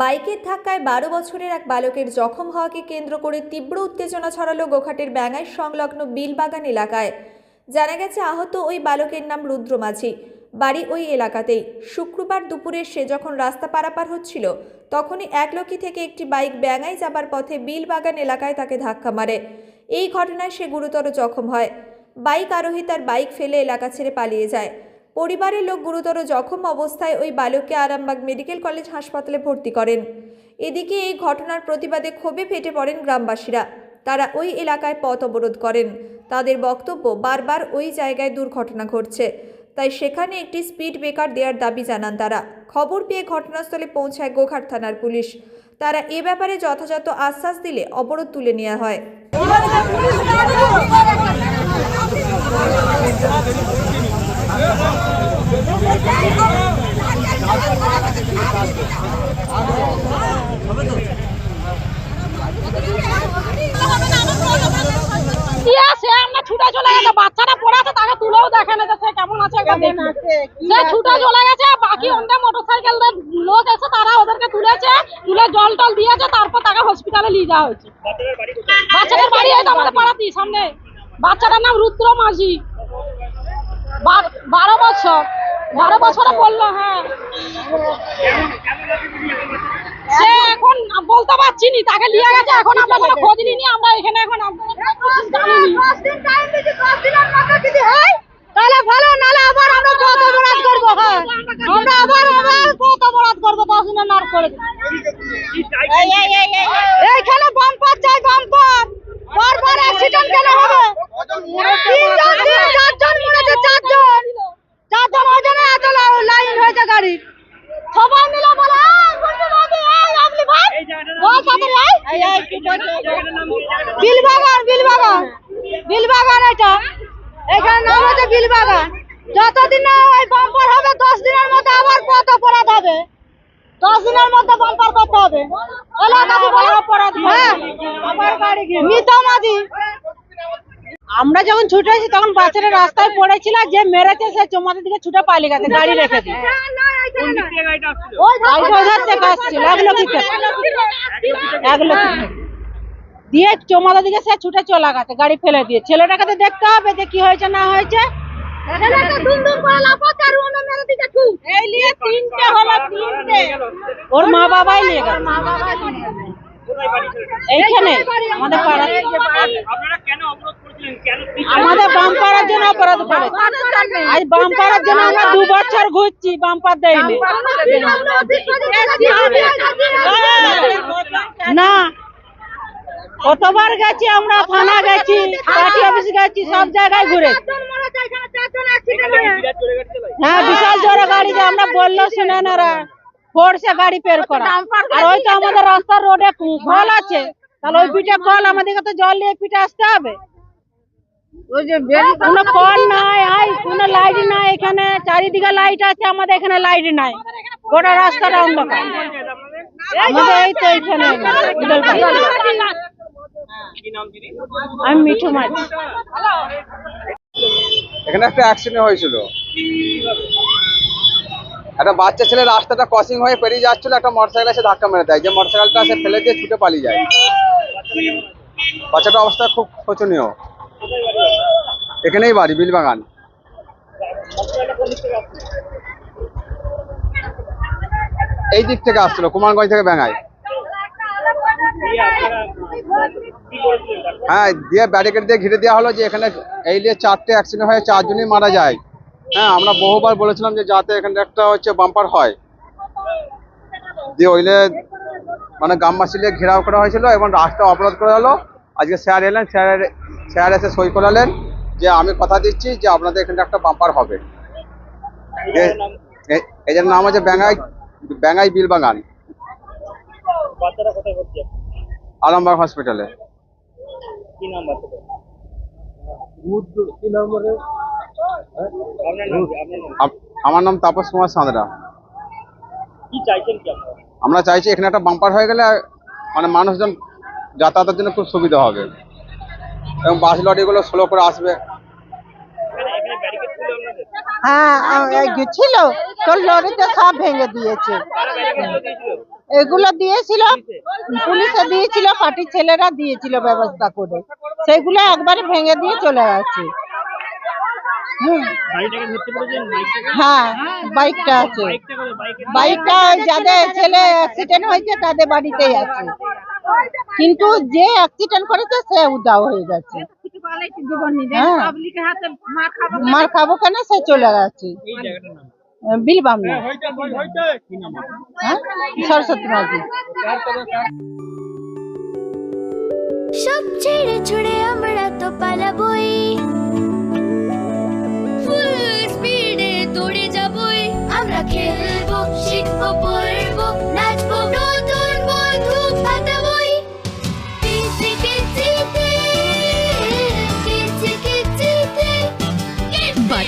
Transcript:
বাইকের ধাক্কায় বারো বছরের এক বালকের জখম হওয়াকে কেন্দ্র করে তীব্র উত্তেজনা ছড়ালো গোঘাটের ব্যাঙাই সংলগ্ন বিলবাগান এলাকায়। জানা গেছে, আহত ওই বালকের নাম রুদ্র মাঝি। বাড়ি ওই এলাকাতেই। শুক্রবার দুপুরে সে যখন রাস্তা পারাপার হচ্ছিল, তখনই একলকি থেকে একটি বাইক ব্যাঙাই যাবার পথে বিলবাগান এলাকায় তাকে ধাক্কা মারে। এই ঘটনায় সে গুরুতর জখম হয়। বাইক আরোহী তার বাইক ফেলে এলাকা ছেড়ে পালিয়ে যায়। পরিবারের লোক গুরুতর জখম অবস্থায় ওই বালককে আরামবাগ মেডিকেল কলেজ হাসপাতালে ভর্তি করেন। এদিকে এই ঘটনার প্রতিবাদে ক্ষোভে ফেটে পড়েন গ্রামবাসীরা। তারা ওই এলাকায় পথ অবরোধ করেন। তাদের বক্তব্য বারবার ওই জায়গায় দুর্ঘটনা ঘটছে। তাই সেখানে একটি স্পিড ব্রেকার দেওয়ার দাবি জানান তারা। খবর পেয়ে ঘটনাস্থলে পৌঁছায় গোঘাট থানার পুলিশ। তারা এ ব্যাপারে যথাযথ আশ্বাস দিলে অবরোধ তুলে নেওয়া হয়। সে আমরা ছুটে চলে গেছে। বাচ্চাটা পড়ে আছে তাকে তুলেও দেখে না যে সে কেমন আছে সে ছুটে চলে গেছে বাকি অন্য মোটরসাইকেল লোক এসে তারা ওদেরকে তুলেছে তুলে জল টল দিয়েছে তারপর তাকে হসপিটালে নিয়ে যাওয়া হয়েছে। বাচ্চাটার বাড়ি হয়তো আমাদের পাড়াতেই সামনে। বাচ্চাটার নাম রুদ্র মাঝি বার- বছর। বারো বছর বলল হ্যাঁ। সে এখন বলতে পারছি নি, তাকে নিয়ে গেছে, এখন আমরা কোনো খোঁজ নিনি আমরা এখানে এখন তাহলে ভালো নালে আবার আমরা করব হ্যাঁ আমরা আবার আবার পথ অবরোধ করব দশ দিনের নার করে এইখানে বাম্পার চাই বাম্পার বারবার অ্যাক্সিডেন্ট কেন হবে তিনজন তিন চারজন মরেছে চারজন চারজন ওই জন্য এত লা- লাইন হয়েছে গাড়ি সবাই মিলে বলে "এই, গুন্ডু বাবু, এই, আপনি ভাই?" বল তাড়াতাড়ি, এই। এই, এই, কি বলছে? বিলবাগান বিলবাগান। বিলবাগান এটা। এখানে নাম হচ্ছে বিলবাগান। যতদিন না ওই বাম্পার হবে দশ দিনের মধ্যে আবার পথ অপরাধ হবে। দশ দিনের মধ্যে বাম্পার করতে হবে। হ্যাঁ। আমরা যখন ছুটে এসেছি তখন বাচ্চারা রাস্তায় পড়েছিল যে মেরেছে সে চোমাদের দিকে ছুটে পালিয়ে গেছে গাড়ি রেখে দিয়ে। এক লোক এক লোক দিয়ে চোমাদের দিকে সে ছুটে চলে গেছে গাড়ি ফেলে দিয়ে ছেলেটাকে তো দেখতে হবে যে কি হয়েছে না হয়েছে তিনটে হলো ওর মা বাবাই নিয়ে গেল এইখানে আমাদের পাড়া আপনারা কেন অবরোধ করছিলেন কেন আমাদের বাম পাড়ার জন্য অপরাধ করে আজ বাম পাড়ার জন্য আমরা দু বছর ঘুরছি বাম্পার দেয়নি না কতবার গেছি আমরা থানা গেছি পার্টি অফিস গেছি সব জায়গায় ঘুরে। হ্যাঁ বিশাল জোরে গাড়ি যে আমরা বলল শুনে না রা ফোর্সে গাড়ি বের করা। আর ওই তো আমাদের রাস্তার রোডে কল আছে। তাহলে ওই পিঠে কল আমাদেরকে তো জল নিয়ে পিঠে আসতে হবে? কোনো কল নাই আই কোনো লাইট নাই এখানে। চারিদিকে লাইট আছে আমাদের এখানে লাইট নাই। গোটা রাস্তাটা অন্ধকার। আমাদের এই তো এখানে মিডল পাড়া। কি নাম দিদি আমি মিঠু মাছ এখানে একটা অ্যাক্সিডেন্ট হয়েছিল। একটা বাচ্চা ছেলে রাস্তাটা ক্রসিং হয়ে পেরিয়ে যাচ্ছিল একটা মোটরসাইকেল এসে ধাক্কা মেরে দেয়। যে মোটরসাইকেলটা সে ফেলে দিয়ে ছুটে পালিয়ে যায়। বাচ্চাটার অবস্থা খুব শোচনীয়। এখানেই বাড়ি বিলবাগান। এই দিক থেকে আসছিল কুমারগঞ্জ থেকে ব্যাঙায় হ্যাঁ দিয়ে ব্যারিকেড দিয়ে ঘিরে দেওয়া হলো যে এখানে এই নিয়ে চারটে অ্যাক্সিডেন্ট হয়ে চারজনই মারা যায়। হ্যাঁ আমরা বহুবার বলেছিলাম যে যাতে এখানে একটা হচ্ছে বাম্পার হয়। দিয়ে ওইলে মানে গ্রামবাসী নিয়ে ঘেরাও করা হয়েছিল এবং রাস্তা অবরোধ করা হলো। আজকে স্যার এলেন স্যার স্যার এসে সই করালেন যে আমি কথা দিচ্ছি যে আপনাদের এখানে একটা বাম্পার হবে। এদের নাম হচ্ছে ব্যাঙ্গাই ব্যাঙ্গাই বিলবাগান। বাচ্চারা কোথায় আলমবাগ হসপিটালে কি নাম আছে কি? আমার নাম তাপস কুমার সাঁতরা। কি চাইছেন কি আমরা চাইছি এখানে একটা বাম্পার হয়ে গেলে মানে মানুষজন যাতায়াতের জন্য খুব সুবিধা হবে। এবং বাস লরিগুলো স্লো করে আসবে। ছিল হ্যাঁ আ- গেছিল তো লরিতে সব ভেঙে দিয়েছে। এগুলো দিয়েছিল পুলিশে দিয়েছিল পার্টির ছেলেরা দিয়েছিল ব্যবস্থা করে। সেগুলো একবারে ভেঙে দিয়ে চলে পেরেছেন? হ্যাঁ বাইকটা আছে। বাইকটা যাদের ছেলে অ্যাক্সিডেন্ট হয়েছে তাদের বাড়িতেই আছে। কিন্তু যে অ্যাক্সিডেন্ট করেছে সে উদাও হয়ে গেছে। হ্যাঁ মার খাব কেন? সে চলে জায়গাটার বিলবাম না কি নাম আপনার? হ্যাঁ? সরস্বতী মাঝি। সব ছেড়ে ছুড়ে আমরা তো পালাবই। ফুল স্পিডে দৌড়ে যাবই। আমরা খেলব শিখব পড়ব